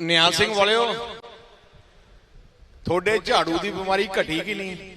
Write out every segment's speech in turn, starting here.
ਨਿਆਂ ਸਿੰਘ ਵਾਲਿਓ ਤੁਹਾਡੇ ਝਾੜੂ ਦੀ ਬਿਮਾਰੀ ਘਟੀ ਕਿ ਨਹੀਂ?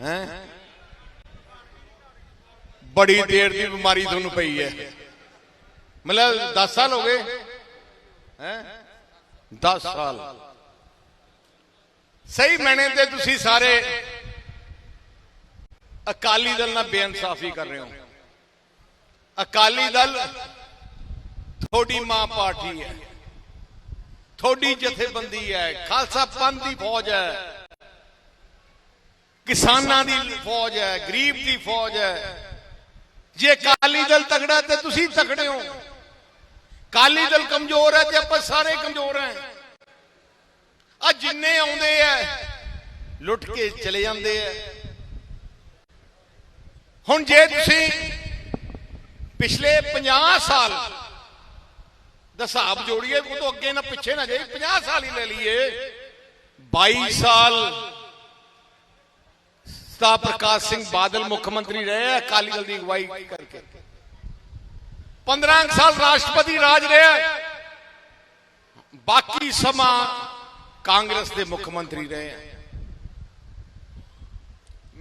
ਹੈ? ਬੜੀ ਦੇਰ ਦੀ ਬਿਮਾਰੀ ਤੁਹਾਨੂੰ ਪਈ ਹੈ। ਮਤਲਬ 10 ਸਾਲ ਹੋ ਗਏ। ਹੈ 10 ਸਾਲ। ਸਹੀ ਮੈਨੇ ਤੇ ਤੁਸੀਂ ਸਾਰੇ ਅਕਾਲੀ ਦਲ ਨਾਲ ਬੇਇਨਸਾਫੀ ਕਰ ਰਹੇ ਹੋ। ਅਕਾਲੀ ਦਲ ਤੁਹਾਡੀ ਮਾਂ ਪਾਰਟੀ ਹੈ। ਤੁਹਾਡੀ ਜਥੇਬੰਦੀ ਹੈ। ਖਾਲਸਾ ਪੰਥ ਦੀ ਫੌਜ ਹੈ। ਕਿਸਾਨਾਂ ਦੀ ਫੌਜ ਹੈ, ਗਰੀਬ ਦੀ ਫੌਜ ਹੈ। ਜੇ ਅਕਾਲੀ ਦਲ ਤਗੜਾ ਤੇ ਤੁਸੀਂ ਤਗੜੇ ਹੋ। ਅਕਾਲੀ ਦਲ ਕਮਜ਼ੋਰ ਹੈ ਤੇ ਆਪਾਂ ਸਾਰੇ ਕਮਜ਼ੋਰ ਹਾਂ। ਆ ਜਿੰਨੇ ਆਉਂਦੇ ਆ, ਲੁੱਟ ਕੇ ਚਲੇ ਜਾਂਦੇ ਆ। ਹੁਣ ਜੇ ਤੁਸੀਂ ਪਿਛਲੇ 50 ਸਾਲ ਦਾ ਹਿਸਾਬ ਜੋੜੀਏ, ਉਹ ਤੋਂ ਅੱਗੇ ਨਾ ਪਿੱਛੇ ਨਾ ਜਾਈ 50 ਸਾਲ ਹੀ ਲੈ ਲਈਏ। 22 ਸਾਲ ਸਤਾ ਪ੍ਰਕਾਸ਼ ਸਿੰਘ ਬਾਦਲ ਮੁੱਖ ਮੰਤਰੀ ਰਹੇ ਅਕਾਲੀ ਦਲ ਦੀ ਅਗਵਾਈ ਕਰਕੇ। 15 ਸਾਲ ਰਾਸ਼ਟਰਪਤੀ ਰਾਜ ਰਿਹਾ ਬਾਕੀ ਸਮਾਂ ਕਾਂਗਰਸ ਦੇ ਮੁੱਖ ਮੰਤਰੀ ਰਹੇ ਆ।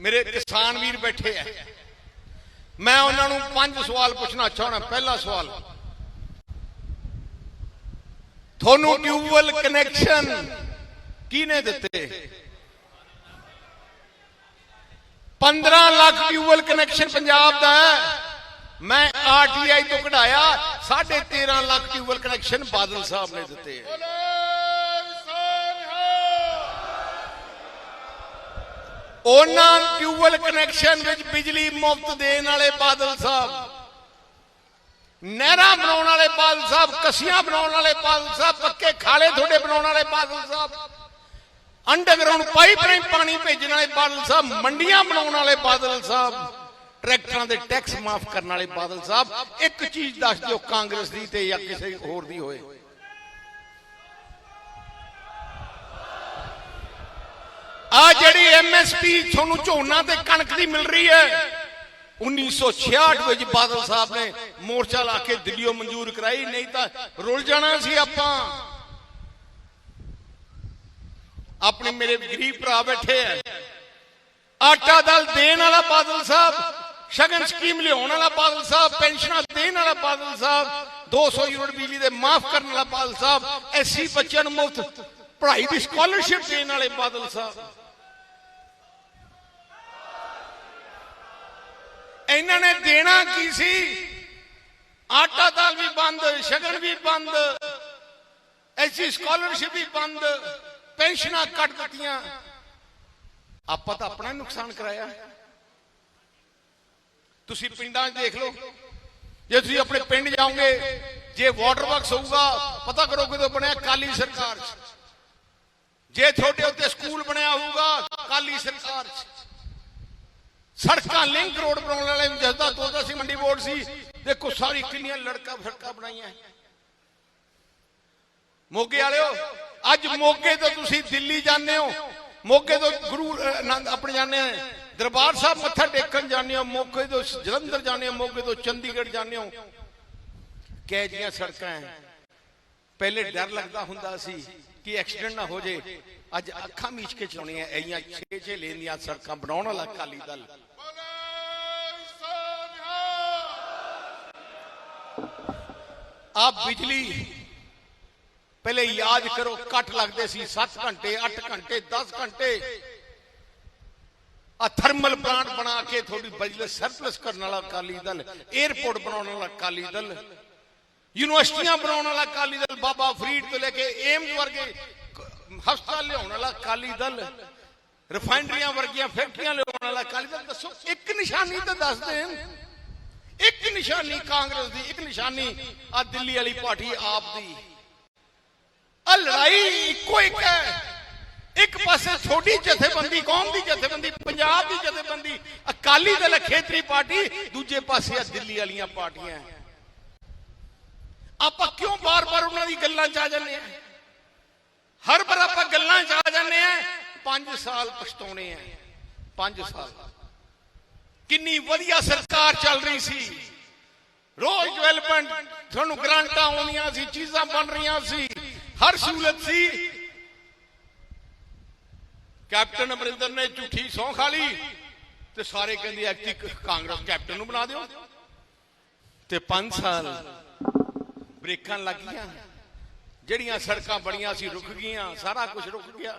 ਮੇਰੇ ਕਿਸਾਨ ਵੀਰ ਬੈਠੇ ਆ। ਮੈਂ ਉਹਨਾਂ ਨੂੰ ਪੰਜ ਸਵਾਲ ਪੁੱਛਣਾ ਚਾਹਣਾ ਪਹਿਲਾ ਸਵਾਲ ਤੁਹਾਨੂੰ ਟਿਊਬਵੈਲ ਕਨੈਕਸ਼ਨ ਕਿਹਨੇ ਦਿੱਤੇ? 15 ਲੱਖ ਟਿਊਬਵੈਲ ਕਨੈਕਸ਼ਨ ਪੰਜਾਬ ਦਾ ਹੈ। ਮੈਂ ਆਰਟੀਆਈ ਤੋਂ ਕਢਾਇਆ 13.5 ਲੱਖ ਟਿਊਬਵੈਲ ਕਨੈਕਸ਼ਨ ਬਾਦਲ ਸਾਹਿਬ ਨੇ ਦਿੱਤੇ ਉਹਨਾਂ ਟਿਊਬਵੈਲ ਕਨੈਕਸ਼ਨ ਵਿੱਚ ਬਿਜਲੀ ਮੁਫਤ ਦੇਣ ਵਾਲੇ ਬਾਦਲ ਸਾਹਿਬ। ਨਹਿਰਾਂ ਬਣਾਉਣ ਵਾਲੇ ਬਾਦਲ ਸਾਹਿਬ, ਕਸੀਆਂ ਬਣਾਉਣ ਵਾਲੇ ਬਾਦਲ ਸਾਹਿਬ, ਪੱਕੇ ਖਾਲੇ ਤੁਹਾਡੇ ਬਣਾਉਣ ਵਾਲੇ ਬਾਦਲ ਸਾਹਿਬ। ਅੰਡਰਗਰਾਉਂਡ ਪਾਈਪ ਰਾਹੀਂ ਪਾਣੀ ਭੇਜਣ ਵਾਲੇ ਬਾਦਲ ਸਾਹਿਬ, ਮੰਡੀਆਂ ਬਣਾਉਣ ਵਾਲੇ ਬਾਦਲ ਸਾਹਿਬ, ਟਰੈਕਟਰਾਂ ਦੇ ਟੈਕਸ ਮਾਫ ਕਰਨ ਵਾਲੇ ਬਾਦਲ ਸਾਹਿਬ। ਇੱਕ ਚੀਜ਼ ਦੱਸ ਦਿਓ, ਕਾਂਗਰਸ ਦੀ ਤੇ ਜਾਂ ਕਿਸੇ ਹੋਰ ਦੀ ਹੋਏ। ਆ ਜਿਹੜੀ ਐਮਐਸਪੀ ਤੁਹਾਨੂੰ ਝੋਨਾ ਤੇ ਕਣਕ ਦੀ ਮਿਲ ਰਹੀ ਹੈ 1966 ਵਿੱਚ ਬਾਦਲ ਸਾਹਿਬ ਨੇ ਮੋਰਚਾ ਲਾ ਕੇ ਦਿੱਲੀੋਂ ਮਨਜ਼ੂਰ ਕਰਾਈ, ਨਹੀਂ ਤਾਂ ਰੁੱਲ ਜਾਣਾ ਸੀ ਆਪਾਂ। ਆਪਣੇ ਮੇਰੇ ਗਰੀਬ ਭਰਾ ਬੈਠੇ ਆ। ਆਟਾ ਦਲ ਦੇਣ ਵਾਲਾ ਬਾਦਲ ਸਾਹਿਬ, ਸ਼ਗਨ ਸਕੀਮ ਲਿਆਉਣ ਵਾਲਾ ਬਾਦਲ ਸਾਹਿਬ, ਪੈਨਸ਼ਨਾਂ ਦੇਣ ਵਾਲਾ ਬਾਦਲ ਸਾਹਿਬ 200 ਯੂਨਿਟ ਬਿਜਲੀ ਦੇ ਮਾਫ ਕਰਨ ਵਾਲਾ ਬਾਦਲ ਸਾਹਿਬ ਐਸੀ ਬੱਚਿਆਂ ਨੂੰ ਮੁਫਤ ਪੜ੍ਹਾਈ ਦੀ ਸਕਾਲਰਸ਼ਿਪ ਦੇਣ ਵਾਲੇ ਬਾਦਲ ਸਾਹਿਬ। ਇਹਨਾਂ ਨੇ ਦੇਣਾ ਕੀ ਸੀ? ਆਟਾ ਦਾਲ ਵੀ ਬੰਦ, ਸ਼ਗਨ ਵੀ ਬੰਦ, ਐਸੀ ਸਕਾਲਰਸ਼ਿਪ ਵੀ ਬੰਦ, ਪੈਨਸ਼ਨਾਂ ਕੱਟ ਦਿੱਤੀਆਂ। ਆਪਾਂ ਤਾਂ ਆਪਣਾ ਨੁਕਸਾਨ ਕਰਾਇਆ। ਤੁਸੀਂ ਪਿੰਡਾਂ 'ਚ ਦੇਖ ਲਓ, ਜੇ ਤੁਸੀਂ ਆਪਣੇ ਪਿੰਡ ਜਾਓਗੇ, ਜੇ ਵਾਟਰ ਵਰਕਸ ਹੋਊਗਾ, ਪਤਾ ਕਰੋ ਕਿਦੋਂ ਬਣਿਆ ਕਾਲੀ ਸਰਕਾਰ 'ਚ। ਜੇ ਤੁਹਾਡੇ ਉੱਤੇ ਸਕੂਲ ਬਣਿਆ ਹੋਊਗਾ ਕਾਲੀ ਸਰਕਾਰ 'ਚ। ਸੜਕਾਂ ਲਿੰਕ ਰੋਡ ਬਣਾਉਣ ਵਾਲੇ ਜਸਦਾ ਤੋਦਾ ਸੀ ਮੰਡੀ ਬੋਰਡ ਸੀ। ਦੇਖੋ ਸਾਰੀ ਕਿੰਨੀਆਂ ਲੜਕਾ ਫੜਕਾ ਬਣਾਈਆਂ। ਮੋਗੇ ਵਾਲਿਓ, ਅੱਜ ਮੋਗੇ ਤੋਂ ਤੁਸੀਂ ਦਿੱਲੀ ਜਾਂਦੇ ਹੋ। ਮੋਗੇ ਤੋਂ ਗੁਰੂ ਆਨੰਦ ਆਪਣੇ ਜਾਂਦੇ ਹੋ ਦਰਬਾਰ ਸਾਹਿਬ ਮੱਥਾ ਟੇਕਣ ਜਾਂਦੇ ਹੋ, ਮੋਗੇ ਤੋਂ ਜਲੰਧਰ ਜਾਂਦੇ ਹੋ, ਮੋਗੇ ਤੋਂ ਚੰਡੀਗੜ੍ਹ ਜਾਂਦੇ ਹੋ। ਕਹਿ ਜੀਆਂ ਸੜਕਾਂ ਹੈ? ਪਹਿਲੇ ਡਰ ਲੱਗਦਾ ਹੁੰਦਾ ਸੀ ਕਿ ਐਕਸੀਡੈਂਟ ਨਾ ਹੋ ਜੇ। ਅੱਜ ਅੱਖਾਂ ਮੀਚ ਕੇ ਚਲਾਉਣੀਆਂ ਐਈਆਂ 6-6 ਲੇਨ ਦੀਆਂ ਸੜਕਾਂ ਬਣਾਉਣ ਵਾਲਾ ਅਕਾਲੀ ਦਲ। ਆ ਬਿਜਲੀ ਪਹਿਲੇ ਯਾਦ ਕਰੋ ਕੱਟ ਲੱਗਦੇ ਸੀ 7 ਘੰਟੇ 8 ਘੰਟੇ 10 ਘੰਟੇ। ਆ ਥਰਮਲ ਪਲਾਂਟ ਬਣਾ ਕੇ ਤੁਹਾਡੀ ਬਿਜਲੀ ਸਰਪਲਸ ਕਰਨ ਵਾਲਾ ਅਕਾਲੀ ਦਲ 에어ਪੋਰਟ ਬਣਾਉਣ ਵਾਲਾ ਅਕਾਲੀ ਦਲ। ਯੂਨੀਵਰਸਿਟੀਆਂ ਬਣਾਉਣ ਵਾਲਾ ਅਕਾਲੀ ਦਲ, ਬਾਬਾ ਫਰੀਦ ਤੋਂ ਲੈ ਕੇ ਏਮਸ ਵਰਗੇ ਹਸਪਤਾਲ ਲਿਆਉਣ ਵਾਲਾ ਅਕਾਲੀ ਦਲ ਰਿਫਾਈਨਰੀਆਂ ਵਰਗੀਆਂ ਫੈਕਟਰੀਆਂ ਲਿਆਉਣ ਵਾਲਾ ਅਕਾਲੀ ਦਲ, ਦੱਸੋ, ਇੱਕ ਨਿਸ਼ਾਨੀ ਤਾਂ ਦੱਸ ਦੇਣ। ਇੱਕ ਨਿਸ਼ਾਨੀ ਕਾਂਗਰਸ ਦੀ, ਇੱਕ ਨਿਸ਼ਾਨੀ ਆ ਦਿੱਲੀ ਵਾਲੀ ਪਾਰਟੀ ਆਪ ਦੀ। ਆ ਲੜਾਈ ਇੱਕੋ ਇੱਕ ਹੈ। ਇੱਕ ਪਾਸੇ ਛੋਟੀ ਜਥੇਬੰਦੀ, ਕੌਮ ਦੀ ਜਥੇਬੰਦੀ, ਪੰਜਾਬ ਦੀ ਜਥੇਬੰਦੀ, ਅਕਾਲੀ ਦਲ ਖੇਤਰੀ ਪਾਰਟੀ, ਦੂਜੇ ਪਾਸੇ ਆ ਦਿੱਲੀ ਵਾਲੀਆਂ ਪਾਰਟੀਆਂ। ਆਪਾਂ ਕਿਉਂ ਬਾਰ-ਬਾਰ ਉਹਨਾਂ ਦੀ ਗੱਲਾਂ 'ਚ ਆ ਜਾਂਦੇ ਆ? ਹਰ ਵਾਰ ਆਪਾਂ ਗੱਲਾਂ 'ਚ ਆ ਜਾਂਦੇ ਆ 5 ਸਾਲ ਪਛਤਾਉਣੇ ਆ 5 ਸਾਲ। ਕਿੰਨੀ ਵਧੀਆ ਸਰਕਾਰ ਚੱਲ ਰਹੀ ਸੀ। ਰੋਜ਼ ਡਿਵੈਲਪਮੈਂਟ ਤੁਹਾਨੂੰ ਗ੍ਰਾਂਟਾਂ ਆਉਂਦੀਆਂ ਸੀ, ਚੀਜ਼ਾਂ ਬਣ ਰਹੀਆਂ ਸੀ, ਹਰ ਸਹੂਲਤ ਸੀ। ਕੈਪਟਨ ਅਮਰਿੰਦਰ ਨੇ ਝੂਠੀ ਸੌਂ ਖਾ ਲਈ ਤੇ ਸਾਰੇ ਕਹਿੰਦੇ ਐਕਟੀ ਕਾਂਗਰਸ ਕੈਪਟਨ ਨੂੰ ਬਣਾ ਦਿਓ। ਤੇ 5 ਸਾਲ ਬ੍ਰੇਕਾਂ ਲੱਗੀਆਂ। ਜਿਹੜੀਆਂ ਸੜਕਾਂ ਬੜੀਆਂ ਸੀ ਰੁਕ ਗਈਆਂ, ਸਾਰਾ ਕੁਝ ਰੁਕ ਗਿਆ।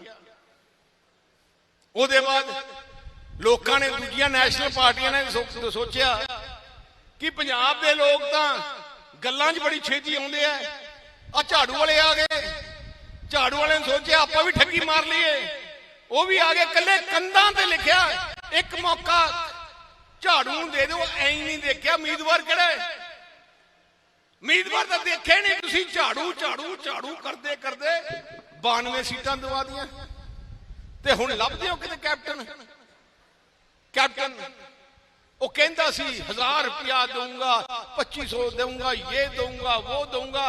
ਉਹਦੇ ਬਾਅਦ ਲੋਕਾਂ ਨੇ ਦੂਜੀਆਂ ਨੈਸ਼ਨਲ ਪਾਰਟੀਆਂ ਨੇ ਸੋਚਿਆ ਕਿ ਪੰਜਾਬ ਦੇ ਲੋਕ ਤਾਂ ਗੱਲਾਂ 'ਚ ਬੜੀ ਛੇਤੀ ਆਉਂਦੇ ਆ। ਆ ਝਾੜੂ ਵਾਲੇ ਆ ਗਏ। ਝਾੜੂ ਵਾਲੇ ਨੇ ਸੋਚਿਆ, ਆਪਾਂ ਵੀ ਠੱਗੀ ਮਾਰ ਲਈਏ। ਉਹ ਵੀ ਆ ਗਏ ਕੱਲੇ ਕੰਧਾਂ ਤੇ ਲਿਖਿਆ, ਇੱਕ ਮੌਕਾ। ਝਾੜੂ ਨੂੰ ਦੇ ਦਿਓ, ਐਂ ਹੀ ਨਹੀਂ ਦੇਖਿਆ, ਉਮੀਦਵਾਰ ਕਿਹੜਾ ਉਮੀਦਵਾਰ ਤਾਂ ਦੇਖੇ ਨਹੀਂ ਤੁਸੀਂ ਝਾੜੂ ਝਾੜੂ ਝਾੜੂ ਕਰਦੇ ਕਰਦੇ 92 ਸੀਟਾਂ ਦਵਾ ਦੀਆਂ। ਤੇ ਹੁਣ ਲੱਭਦੇ ਹੋ ਕਿਤੇ ਕੈਪਟਨ? ਕੈਪਟਨ, ਉਹ ਕਹਿੰਦਾ ਸੀ 1000 ਰੁਪਿਆ ਦਊਂਗਾ 2500 ਦਊਂਗਾ ਇਹ ਦਊਂਗਾ ਉਹ ਦਊਂਗਾ।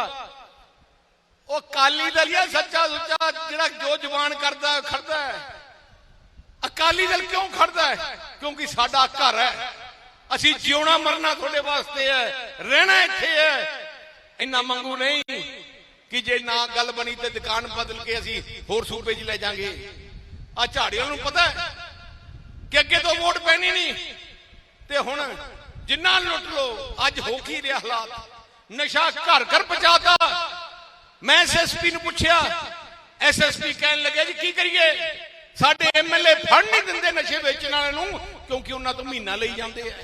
ਉਹ ਕਾਲੀ ਦਲਿਆ ਸੱਚਾ ਸੁੱਚਾ, ਜਿਹੜਾ ਜੋ ਜ਼ਬਾਨ ਕਰਦਾ ਖੜਦਾ ਹੈ। ਅਕਾਲੀ ਦਲ ਕਿਉਂ ਖੜਦਾ ਹੈ? ਕਿਉਂਕਿ ਸਾਡਾ ਘਰ ਹੈ। ਅਸੀਂ ਜਿਉਣਾ ਮਰਨਾ ਤੁਹਾਡੇ ਵਾਸਤੇ ਹੈ, ਰਹਿਣਾ ਇੱਥੇ ਹੈ। ਇੰਨਾ ਮੰਗੂ ਨਹੀਂ ਕਿ ਜੇ ਨਾ ਗੱਲ ਬਣੀ ਤੇ ਦੁਕਾਨ ਬਦਲ ਕੇ ਅਸੀਂ ਹੋਰ ਸੂਬੇ 'ਚ ਲੈ ਜਾਾਂਗੇ। ਆ ਝਾੜੀਆਂ ਨੂੰ ਪਤਾ ਹੈ ਕਿ ਅੱਗੇ ਤੋਂ ਵੋਟ ਪੈਣੀ ਨਹੀਂ। ਤੇ ਹੁਣ ਜਿੰਨਾ ਲੁੱਟ ਲੋ ਅੱਜ ਹੋ ਕੀ ਰਿਹਾ ਹਾਲਾਤ? ਨਸ਼ਾ ਘਰ ਘਰ ਪਹੁੰਚਾਤਾ। ਮੈਂ ਐਸਐਸਪੀ ਨੂੰ ਪੁੱਛਿਆ ਐਸਐਸਪੀ ਕਹਿਣ ਲੱਗਿਆ ਜੀ, ਕੀ ਕਰੀਏ? ਸਾਡੇ ਐਮਐਲਏ ਫੜ ਨਹੀਂ ਦਿੰਦੇ ਨਸ਼ੇ ਵੇਚਣ ਵਾਲਿਆਂ ਨੂੰ, ਕਿਉਂਕਿ ਉਹਨਾਂ ਤੋਂ ਮਹੀਨਾ ਲਈ ਜਾਂਦੇ ਆ।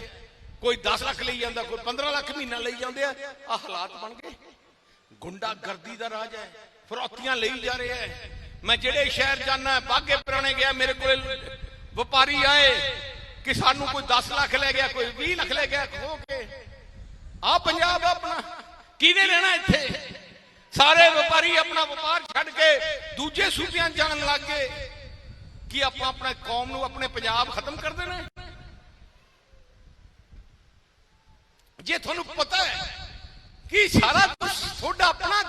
ਕੋਈ 10 ਲੱਖ ਲਈ ਜਾਂਦਾ, ਕੋਈ 15 ਲੱਖ ਮਹੀਨਾ ਲਈ ਜਾਂਦੇ ਆ ਆ ਹਾਲਾਤ ਬਣ ਗਏ। ਗੁੰਡਾ ਗਰਦੀ ਦਾ ਰਾਜ ਹੈ, ਫਰੌਤੀਆਂ ਲਈ ਜਾ ਰਿਹਾ ਹੈ। ਮੈਂ ਜਿਹੜੇ ਸ਼ਹਿਰ ਜਾਣਾ ਬਾਗੇ ਪੁਰਾਣੇ ਗਿਆ, ਮੇਰੇ ਕੋਲ ਵਪਾਰੀ ਆਏ, ਕਿ ਸਾਨੂੰ ਕੋਈ 10 ਲੱਖ ਲੈ ਗਿਆ, ਕੋਈ 20 ਲੱਖ ਲੈ ਗਿਆ ਖੋ ਕੇ। ਆ ਪੰਜਾਬ ਆਪਣਾ ਕਿਹਨੇ ਰਹਿਣਾ ਇੱਥੇ? ਸਾਰੇ ਵਪਾਰੀ ਆਪਣਾ ਵਪਾਰ ਛੱਡ ਕੇ ਦੂਜੇ ਸੂਬਿਆਂ ਜਾਣ ਲੱਗ ਗਏ, ਕਿ ਆਪਾਂ ਆਪਣੇ ਕੌਮ ਨੂੰ ਆਪਣੇ ਪੰਜਾਬ ਖਤਮ ਕਰ ਦੇਣਾ ਹੈ? ਜੇ ਤੁਹਾਨੂੰ ਪਤਾ ਹੈ ਕਿ ਸਾਰਾ ਕੁਝ ਤੁਹਾਡਾ ਆਪਣਾ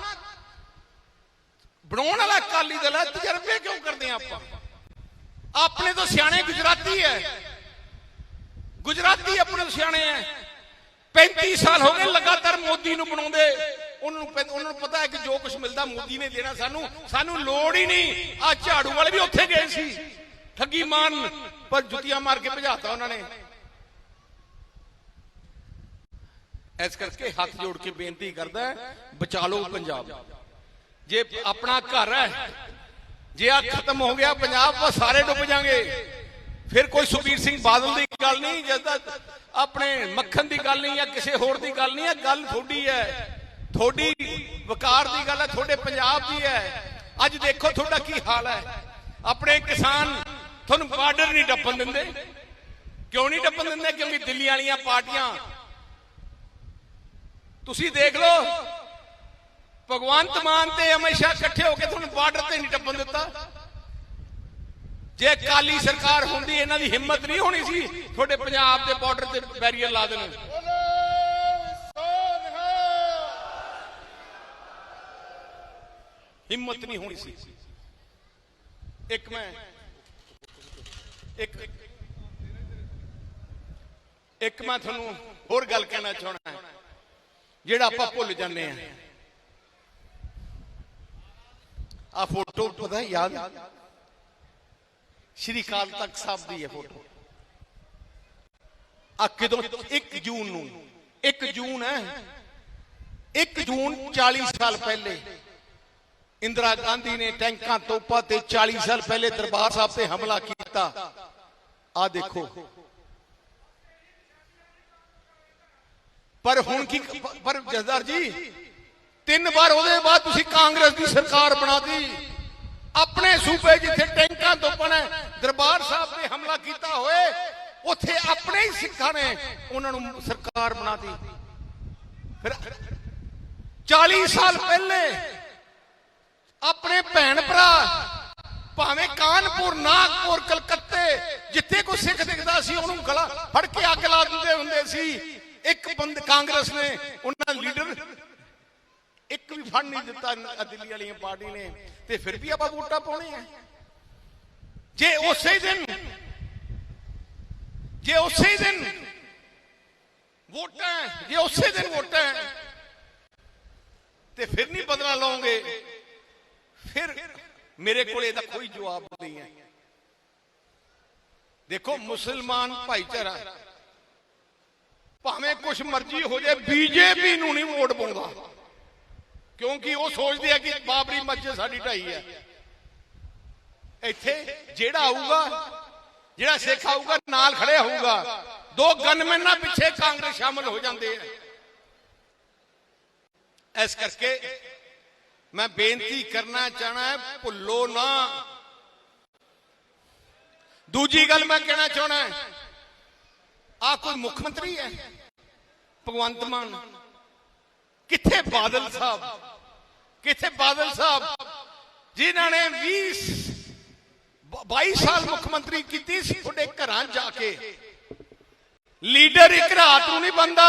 ਬਣਾਉਣ ਵਾਲਾ ਅਕਾਲੀ ਦਲ ਹੈ, ਤਜਰਬੇ ਕਿਉਂ ਕਰਦੇ ਆ ਆਪਾਂ? ਆਪਣੇ ਤੋਂ ਸਿਆਣੇ ਗੁਜਰਾਤੀ ਹੈ। ਗੁਜਰਾਤੀ ਆਪਣੇ ਤੋਂ ਸਿਆਣੇ ਹੈ। 35 ਸਾਲ ਹੋ ਗਏ ਲਗਾਤਾਰ ਮੋਦੀ ਨੂੰ ਬਣਾਉਂਦੇ। ਉਹਨਾਂ ਨੂੰ ਉਹਨਾਂ ਨੂੰ ਪਤਾ ਹੈ ਕਿ ਜੋ ਕੁਝ ਮਿਲਦਾ ਮੋਦੀ ਨੇ ਦੇਣਾ ਸਾਨੂੰ। ਸਾਨੂੰ ਲੋੜ ਹੀ ਨਹੀਂ। ਆ ਝਾੜੂ ਵਾਲੇ ਵੀ ਉੱਥੇ ਗਏ ਸੀ। ਠੱਗੀ ਮਾਰਨ, ਪਰ ਜੁੱਤੀਆਂ ਮਾਰ ਕੇ ਭਜਾਤਾ ਉਹਨਾਂ ਨੇ। ਇਸ ਕਰਕੇ ਹੱਥ ਜੋੜ ਕੇ ਬੇਨਤੀ ਕਰਦਾ ਹੈ, ਬਚਾ ਲਓ ਪੰਜਾਬ। ਜੇ ਆਪਣਾ ਘਰ ਹੈ ਜੇ ਆ ਖਤਮ ਹੋ ਗਿਆ ਪੰਜਾਬ ਤਾਂ ਸਾਰੇ ਡੁੱਬ ਜਾਣਗੇ ਫਿਰ ਕੋਈ ਸੁਖਬੀਰ ਸਿੰਘ ਬਾਦਲ ਦੀ ਗੱਲ ਨਹੀਂ ਜਿੱਦਾਂ ਆਪਣੇ ਮੱਖਣ ਦੀ ਗੱਲ ਨਹੀਂ ਜਾਂ ਕਿਸੇ ਹੋਰ ਦੀ ਗੱਲ ਨਹੀਂ ਹੈ ਗੱਲ ਤੁਹਾਡੀ ਹੈ। ਤੁਹਾਡੀ ਵਕਾਰ ਦੀ ਗੱਲ ਹੈ ਤੁਹਾਡੇ ਪੰਜਾਬ ਦੀ ਹੈ। ਅੱਜ ਦੇਖੋ ਤੁਹਾਡਾ ਕੀ ਹਾਲ ਹੈ। ਆਪਣੇ ਕਿਸਾਨ ਤੁਹਾਨੂੰ ਬਾਰਡਰ ਨਹੀਂ ਟੱਪਣ ਦਿੰਦੇ। ਕਿਉਂ ਨਹੀਂ ਡੱਪਣ ਦਿੰਦੇ ਕਿਉਂਕਿ ਦਿੱਲੀ ਵਾਲੀਆਂ ਪਾਰਟੀਆਂ ਤੁਸੀਂ ਦੇਖ ਲਓ। ਭਗਵੰਤ ਮਾਨ ਤੇ ਹਮੇਸ਼ਾ ਇਕੱਠੇ ਹੋ ਕੇ ਤੁਹਾਨੂੰ ਬਾਰਡਰ ਤੇ ਨਹੀਂ ਟੱਪਣ ਦਿੱਤਾ। ਜੇ ਕਾਲੀ ਸਰਕਾਰ ਹੁੰਦੀ, ਇਹਨਾਂ ਦੀ ਹਿੰਮਤ ਨਹੀਂ ਹੋਣੀ ਸੀ ਤੁਹਾਡੇ ਪੰਜਾਬ ਦੇ ਬਾਰਡਰ ਤੇ ਬੈਰੀਅਰ ਲਾ ਦੇਣ। ਹਿੰਮਤ ਨਹੀਂ ਹੋਣੀ ਸੀ। ਇੱਕ ਮੈਂ, ਇੱਕ ਇੱਕ ਮੈਂ ਤੁਹਾਨੂੰ ਹੋਰ ਗੱਲ ਕਹਿਣਾ ਚਾਹਣਾ ਜਿਹੜਾ ਆਪਾਂ ਭੁੱਲ ਜਾਂਦੇ ਆ ਆ ਫੋਟੋ ਪਤਾ ਯਾਦ ਸ਼੍ਰੀ ਕਾਲ ਤਖਤ ਸਾਹਿਬ ਦੀ ਹੈ ਫੋਟੋ ਆ ਕਦੋਂ? 1 ਜੂਨ ਨੂੰ। 1 ਜੂਨ ਹੈ। 1 ਜੂਨ 40 ਸਾਲ ਪਹਿਲੇ। ਇੰਦਰਾ ਗਾਂਧੀ ਨੇ ਟੈਂਕਾਂ ਤੋਪਾਂ ਤੇ 40 ਸਾਲ ਪਹਿਲੇ ਦਰਬਾਰ ਸਾਹਿਬ ਤੇ ਹਮਲਾ ਕੀਤਾ। ਆ ਦੇਖੋ। ਪਰ ਹੁਣ ਕੀ ਪਰ ਜਸਦਾਰ ਜੀ ਤਿੰਨ ਵਾਰ ਉਹਦੇ ਬਾਅਦ ਤੁਸੀਂ ਕਾਂਗਰਸ ਦੀ ਸਰਕਾਰ ਬਣਾਤੀ ਆਪਣੇ ਸੂਬੇ ਜਿੱਥੇ ਟੈਂਕਾਂ ਤੋਪਾਂ ਨੇ ਦਰਬਾਰ ਸਾਹਿਬ ਤੇ ਹਮਲਾ ਕੀਤਾ ਹੋਏ ਉੱਥੇ ਆਪਣੇ ਹੀ ਸਿੱਖਾਂ ਨੇ ਉਹਨਾਂ ਨੂੰ ਸਰਕਾਰ ਬਣਾਤੀ ਫਿਰ 40 ਸਾਲ ਪਹਿਲੇ ਆਪਣੇ ਭੈਣ ਭਰਾ ਭਾਵੇਂ ਕਾਨਪੁਰ ਨਾਗਪੁਰ ਕਲਕੱਤੇ ਜਿੱਥੇ ਕੋਈ ਸਿੱਖ ਦਿਖਦਾ ਸੀ ਉਹਨੂੰ ਗਲਾ ਫੜ ਕੇ ਅੱਗ ਲਾ ਦਿੰਦੇ ਹੁੰਦੇ ਸੀ। ਇੱਕ ਬੰਦ ਕਾਂਗਰਸ ਨੇ ਉਹਨਾਂ ਲੀਡਰ ਇੱਕ ਵੀ ਫੰਡ ਨਹੀਂ ਦਿੱਤਾ ਦਿੱਲੀ ਵਾਲੀਆਂ ਪਾਰਟੀ ਨੇ। ਤੇ ਫਿਰ ਵੀ ਆਪਾਂ ਵੋਟਾਂ ਪਾਉਣੇ ਆ ਜੇ ਉਸੇ ਦਿਨ, ਜੇ ਉਸੇ ਦਿਨ ਵੋਟਾਂ ਜੇ ਉਸੇ ਦਿਨ ਵੋਟਾਂ ਤੇ ਫਿਰ ਨਹੀਂ ਬਦਲਾ ਲਓਗੇ। ਫਿਰ ਮੇਰੇ ਕੋਲ ਇਹਦਾ ਕੋਈ ਜਵਾਬ ਨਹੀਂ ਹੈ। ਦੇਖੋ, ਮੁਸਲਮਾਨ ਭਾਈਚਾਰਾ ਭਾਵੇਂ ਕੁਝ ਮਰਜ਼ੀ ਹੋ ਜਾਏ, ਬੀਜੇਪੀ ਨੂੰ ਨਹੀਂ ਵੋਟ ਪਾਉਂਦਾ। ਕਿਉਂਕਿ ਉਹ ਸੋਚਦੇ ਆ ਕਿ ਬਾਬਰੀ ਮਸਜਿਦ ਸਾਡੀ ਢਾਈ ਹੈ। ਇੱਥੇ ਜਿਹੜਾ ਆਊਗਾ, ਜਿਹੜਾ ਸਿੱਖ ਆਊਗਾ, ਨਾਲ ਖੜੇ ਹੋਊਗਾ। ਦੋ ਗਨਮੈਨਾਂ ਪਿੱਛੇ ਕਾਂਗਰਸ ਸ਼ਾਮਲ ਹੋ ਜਾਂਦੇ ਆ। ਇਸ ਕਰਕੇ ਮੈਂ ਬੇਨਤੀ ਕਰਨਾ ਚਾਹਣਾ ਭੁੱਲੋ ਨਾ। ਦੂਜੀ ਗੱਲ ਮੈਂ ਕਹਿਣਾ ਚਾਹਣਾ ਆ ਕੋਈ ਮੁੱਖ ਮੰਤਰੀ ਹੈ? ਭਗਵੰਤ ਮਾਨ। ਕਿੱਥੇ ਬਾਦਲ ਸਾਹਿਬ? ਕਿੱਥੇ ਬਾਦਲ ਸਾਹਿਬ? ਜਿਨ੍ਹਾਂ ਨੇ 20 22 ਸਾਲ ਮੁੱਖ ਮੰਤਰੀ ਕੀਤੀ ਸੀ, ਤੁਹਾਡੇ ਘਰਾਂ ਜਾ ਕੇ। ਲੀਡਰ ਇੱਕ ਰਾਤ ਨੂੰ ਨਹੀਂ ਬੰਦਾ